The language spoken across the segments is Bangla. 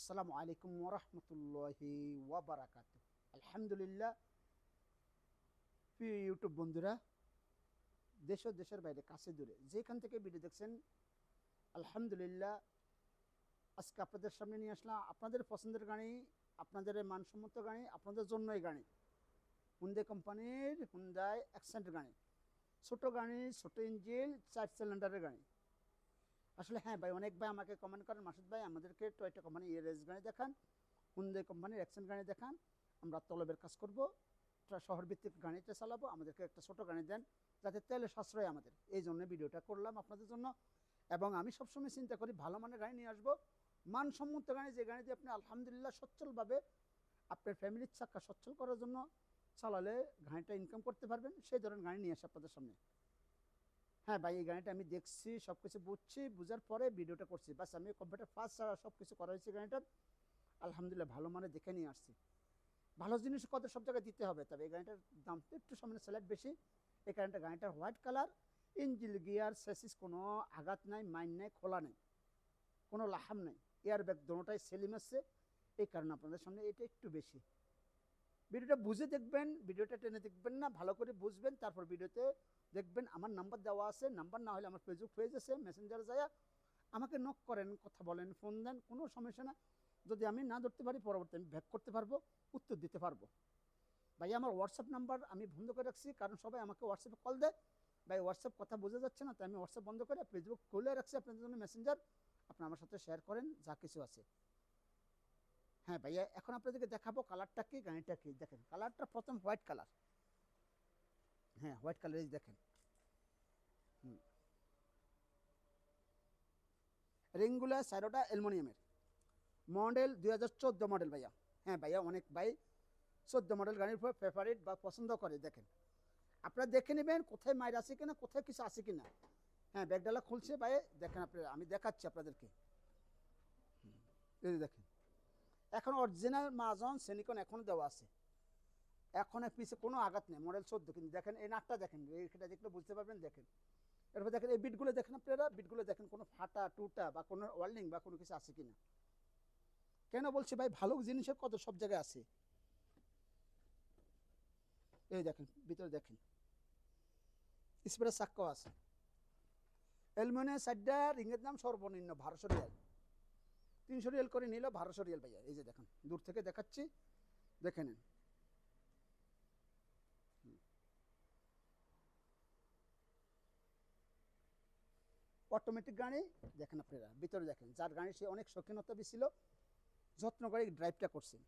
আসসালামু আলাইকুম ওরহমতুল্লাহি ওয়াবারাকাত আলহামদুলিল্লাহ। প্রিয় ইউটিউব বন্ধুরা, দেশ ও দেশের বাইরে, কাছে দূরে, যেখান থেকে ভিডিও দেখছেন, আলহামদুলিল্লাহ, আজকে আপনাদের সামনে নিয়ে আসলাম আপনাদের পছন্দের গাড়ি, আপনাদের মানসম্মত গাড়ি, আপনাদের জন্যই গাড়ি। হুন্ডে কোম্পানির হুন্ডাই অ্যাক্সেন্ট গাড়ি। ছোট গাড়ি, ছোট ইঞ্জিন চার সিলিন্ডারের গাড়ি। আসলে হ্যাঁ ভাই, অনেক ভাই আমাকে কমেন্ট করেন, মাসুদ ভাই, আমাদেরকে টয়টা কোম্পানি ইয়েরেস গাড়ি দেখান হুন্ডে কোম্পানির অ্যাকশন গাড়ি দেখান, আমরা তলবের কাজ করব শহর ভিত্তিক গাড়িটা চালাবো, আমাদেরকে একটা ছোট গাড়ি দেন, যাতে তেলে সাশ্রয় আমাদের। এই জন্য ভিডিওটা করলাম আপনাদের জন্য, এবং আমি সবসময় চিন্তা করি ভালো মানের গাড়ি নিয়ে আসব। মানসম্মত গাড়ি, যে গাড়ি দিয়ে আপনি আলহামদুলিল্লাহ সচ্ছলভাবে আপনার ফ্যামিলির চাক্কা সচ্ছল করার জন্য চালালে গাড়িটা ইনকাম করতে পারবেন, সেই ধরনের গাড়ি নিয়ে আসে আপনাদের সামনে। হ্যাঁ ভাই, এই গাড়িটা আমি দেখছি সব কিছু বুঝছি, বুঝার পরে ভিডিওটা করছি। বাস, আমি কম্পিউটার ফার্স্ট ছাড়া সব কিছু করা হয়েছে গাড়িটার আলহামদুলিল্লাহ, ভালো মানে দেখে নিয়ে আসছি। ভালো জিনিস কত, সব জায়গায় দিতে হবে। তবে এই গাড়িটার দাম তো একটু সামনে স্যালাড বেশি। এই কারণটা গাড়িটার white colour engine gear chassis কোনো আঘাত নাই মাইন নাই, খোলা নেই, কোনো লাহাম নেই। এয়ার ব্যাগ দোনোটাই সেলিম আসছে এই কারণে আপনাদের সামনে এটা একটু বেশি। ভিডিওটা বুঝে দেখবেন, ভিডিওটা টেনে দেখবেন না, ভালো করে বুঝবেন, তারপর ভিডিওতে দেখবেন আমার নাম্বার দেওয়া আছে নাম্বার না হলে আমার ফেসবুক পেজ আছে মেসেঞ্জারে যায় আমাকে নক করেন, কথা বলেন ফোন দেন, কোনো সমস্যা না। যদি আমি না ধরতে পারি, পরবর্তী আমি ব্যাক করতে পারব, উত্তর দিতে পারব। ভাই আমার হোয়াটসঅ্যাপ নাম্বার আমি বন্ধ করে রাখছি, কারণ সবাই আমাকে হোয়াটসঅ্যাপে কল দেয়। ভাই হোয়াটসঅ্যাপ কথা বোঝা যাচ্ছে না, তাই আমি হোয়াটসঅ্যাপ বন্ধ করে ফেসবুক খুলে রাখছি, আপনাদের জন্য মেসেঞ্জার আপনি আমার সাথে শেয়ার করেন, যা কিছু আছে। হ্যাঁ ভাইয়া এখন আপনাদেরকে দেখাবো কালারটা কি, গাড়িটা কি? দেখেন কালারটা প্রথম হোয়াইট কালার হ্যাঁ হোয়াইট কালার দেখেন। হুম। রিংগুলো সাইরোটা অ্যালমোনিয়ামের। মডেল দুই হাজার চোদ্দ মডেল ভাইয়া। হ্যাঁ ভাইয়া, অনেক ভাই চোদ্দ মডেল গাড়ির ফেভারিট বা পছন্দ করে, দেখেন। আপনারা দেখে নেবেন কোথায় মায়ের আছে কিনা, কোথায় কিছু আছে কিনা। হ্যাঁ ব্যাগডালা খুলছে ভাই, দেখেন আপনারা আমি দেখাচ্ছি আপনাদেরকে। দেখেন। এখন অরিজিনাল মাজন সেনিকন এখনও দেওয়া আছে। এখন পিছে কোনো আঘাত নেই মডেল চোদ্দ, কিন্তু দেখেন এই নাকটা দেখেন এইটা দেখলে বুঝতে পারবেন, দেখেন। এরপর দেখেন এই বিটগুলো দেখেন আপনারা বিটগুলো দেখেন, কোনো ফাটা, টুটা বা কোনো ওয়ার্ল্ডিং বা কোনো কিছু আছে কিনা। কেন বলছি ভাই? ভালো জিনিসের কত সব জায়গায় আছে। এই দেখেন, ভিতরে দেখেন। স্প্রে চাক্কাও আছে। অ্যালুমিনিয়াম সাইডটা রিংয়ের দাম সর্বনিম্ন, বারোশো তিনশো রিয়েল করে নিল, বারোশো রিয়েল ভাইয়া এই যে দেখেন, দূর থেকে দেখাচ্ছি, দেখে নিন। অটোমেটিক গাড়ি, দেখেন আপনারা, ভিতরে দেখেন, যার গাড়ি সে অনেক শৌখিনতা ছিল যত্ন করে ড্রাইভটা করছেন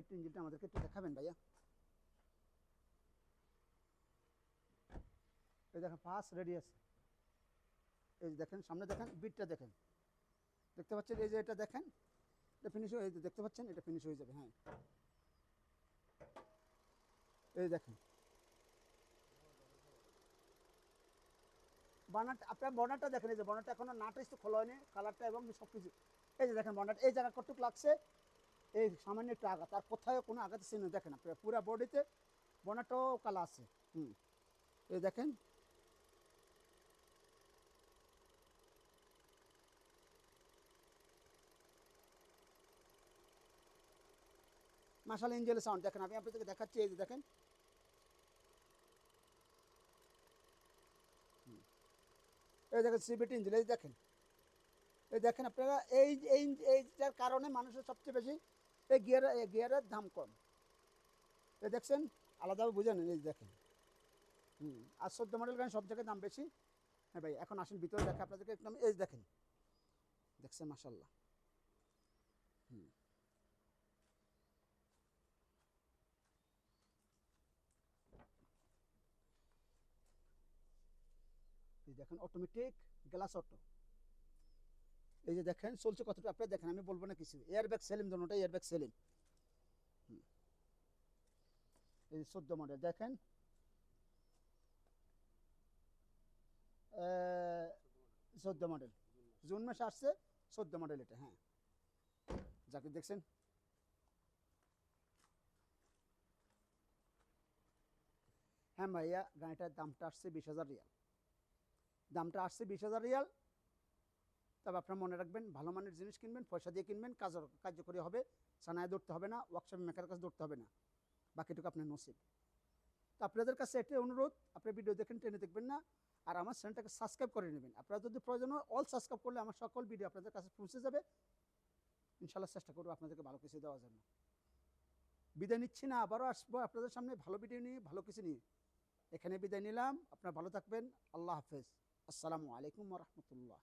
ব্যাটারি ইঞ্জিনটা আমাদেরকে একটু দেখাবেন ভাইয়া। এই দেখেন ফার্স্ট রেডি আছে এই দেখেন, সামনে দেখেন বিটটা দেখেন। দেখতে পাচ্ছেন, এই যে এটা দেখেন, এটা ফিনিশ হয়ে দেখতে পাচ্ছেন, এটা ফিনিশ হয়ে যাবে হ্যাঁ। এই দেখেন। বানাট আপনার বর্ণারটা দেখেন, এই যে বর্ণারটা এখনও নাটা একটু খোলা হয়নি কালারটা এবং সব কিছু এই যে দেখেন বর্ণার এই জায়গা কতটুকু লাগছে এই সামান্য একটু আঘাত। আর কোথাও কোনো আঘাত চিহ্ন দেখেন আপনার, পুরো বডিতে বর্ণারটাও কালা আছে। হুম। এই দেখেন। মাসাল ইঞ্জেলের সাউন্ড দেখেন, আমি আপনাদেরকে দেখাচ্ছি, এই যে দেখেন। এই দেখেন সিবিটি ইঞ্জিন এই দেখেন। এই দেখেন আপনারা, এই এই, এইটার কারণে মানুষের সবচেয়ে বেশি এই গিয়ার এই গিয়ারের দাম কম। এই দেখছেন আলাদাভাবে বুঝে নেন এই দেখেন। হুম, আর চোদ্দ মডেল গাড়ি সব জায়গায় দাম বেশি। হ্যাঁ ভাই, এখন আসেন, ভিতরে দেখে আপনাদেরকে একদম এই দেখেন। দেখছেন মাসাল্লাহ হুম। দেখেন অটোমেটিক গ্লাস অটো এই যে দেখেন, চলছে কতটা আপনার দেখেন, আমি বলব না কিছু। এয়ারব্যাগ সেলিম দোনোটা এয়ারব্যাগ সেলিম। এই চোদ্দ মডেল দেখেন। চোদ্দ মডেল জুন মাসে আসছে, চোদ্দ মডেল এটা হ্যাঁ। যাকে দেখছেন। হ্যাঁ ভাইয়া, গাড়িটার দামটা আসছে বিশ হাজার রিয়াল। দামটা আসছে বিশ হাজার রিয়াল তবে আপনারা মনে রাখবেন, ভালো মানের জিনিস কিনবেন, পয়সা দিয়ে কিনবেন, কাজ কার্যকরী হবে সানায় ধরতে হবে না ওয়ার্কশপ মেকার কাছে ধরতে হবে না। বাকিটুকু আপনার নসিব। তো আপনাদের কাছে এটাই অনুরোধ আপনি ভিডিও দেখেন, টেনে দেখবেন না, আর আমার চ্যানেলটাকে সাবস্ক্রাইব করে নেবেন। আপনারা যদি প্রয়োজন হয় অল সাবস্ক্রাইব করলে আমার সকল ভিডিও আপনাদের কাছে পৌঁছে যাবে। ইনশাল্লাহ চেষ্টা করব আপনাদেরকে ভালো কিছু দেওয়ার জন্য। বিদায় নিচ্ছি না, আবারও আসব আপনাদের সামনে ভালো ভিডিও নিয়ে, ভালো কিছু নিয়ে। এখানে বিদায় নিলাম, আপনারা ভালো থাকবেন, আল্লাহ হাফেজ। আসসালামু আলাইকুম রহমতুল্লাহ।